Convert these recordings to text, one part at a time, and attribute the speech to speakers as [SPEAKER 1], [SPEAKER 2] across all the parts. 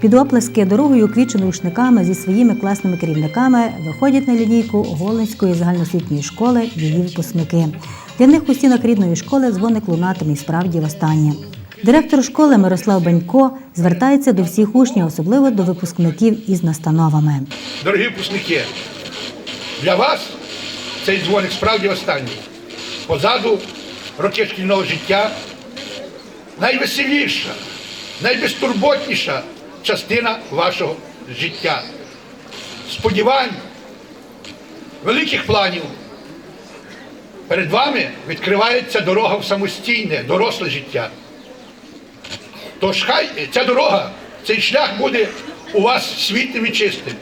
[SPEAKER 1] Під оплески дорогою квіченою рушниками зі своїми класними керівниками виходять на лінійку Голинської загальноосвітньої школи її випускники. Для них у стінах рідної школи дзвоник лунатиме і справді востаннє. Директор школи Мирослав Бенько звертається до всіх учнів, особливо до випускників із настановами.
[SPEAKER 2] Дорогі випускники, для вас цей дзвоник справді останній. Позаду роки шкільного життя найвеселіша, найбезтурботніша частина вашого життя. Сподівань, великих планів. Перед вами відкривається дорога в самостійне, доросле життя. Тож хай ця дорога, цей шлях буде у вас світлим і чистим.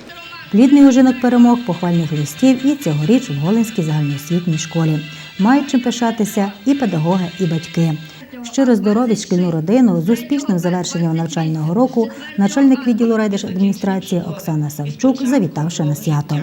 [SPEAKER 1] Плідний ужинок перемог, похвальних листів і цьогоріч в Голинській загальноосвітній школі. Мають чим пишатися і педагоги, і батьки. Щиро здоров'я шкільну родину з успішним завершенням навчального року начальник відділу райдержадміністрації Оксана Савчук, завітавши на свято.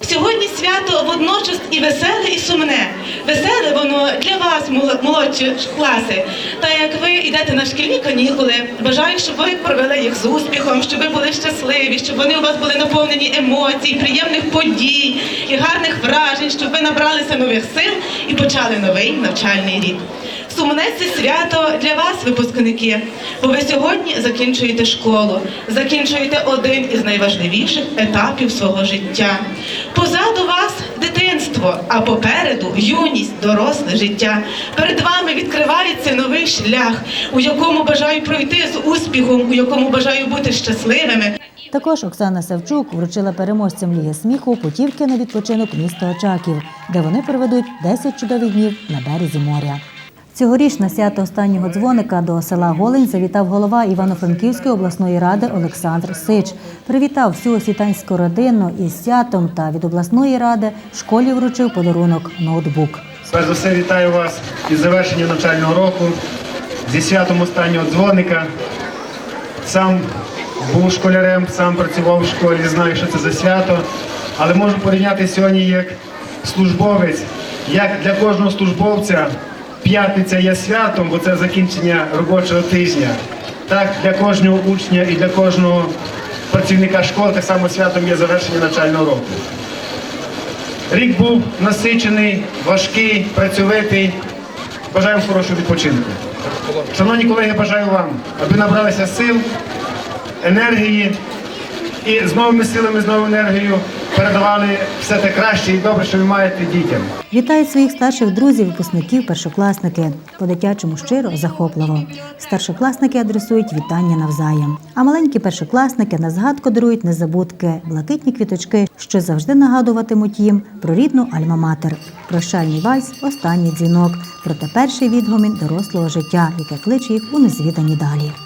[SPEAKER 3] Сьогодні свято водночас і веселе, і сумне. Веселе воно для вас, мол- молодші класи. Та як ви йдете на шкільні канікули, бажаю, щоб ви провели їх з успіхом, щоб ви були щасливі, щоб вони у вас були наповнені емоцій, приємних подій і гарних вражень, щоб ви набралися нових сил і почали новий навчальний рік. Сумне це свято для вас, випускники, бо ви сьогодні закінчуєте школу, закінчуєте один із найважливіших етапів свого життя. Позаду вас дитинство, а попереду юність, доросле життя. Перед вами відкривається новий шлях, у якому бажаю пройти з успіхом, у якому бажаю бути щасливими.
[SPEAKER 1] Також Оксана Савчук вручила переможцям Ліги сміху путівки на відпочинок міста Очаків, де вони проведуть 10 чудових днів на березі моря. Цьогоріч на свято останнього дзвоника до села Голень завітав голова Івано-Франківської обласної ради Олександр Сич. Привітав всю освітянську родину із святом та від обласної ради школі вручив подарунок ноутбук.
[SPEAKER 4] Перш за все вітаю вас із завершенням навчального року, зі святом останнього дзвоника. Сам був школярем, сам працював в школі, знаю, що це за свято. Але можу порівняти сьогодні як службовець, як для кожного службовця п'ятниця є святом, бо це закінчення робочого тижня. Так, для кожного учня і для кожного працівника школи так само святом є завершення навчального року. Рік був насичений, важкий, працьовитий. Бажаємо хорошого відпочинку. Шановні колеги, бажаю вам, аби набралися сил, енергії і з новими силами, з новою енергією передавали все те краще і добре, що ви маєте дітям.
[SPEAKER 1] Вітають своїх старших друзів, випускників, першокласники. По-дитячому щиро, захопливо. Старшокласники адресують вітання навзаєм. А маленькі першокласники на згадку дарують незабудки, блакитні квіточки, що завжди нагадуватимуть їм про рідну альма-матер. Прощальний вальс, останній дзвінок, проте перший відгомін дорослого життя, яке кличе їх у незвідані далі.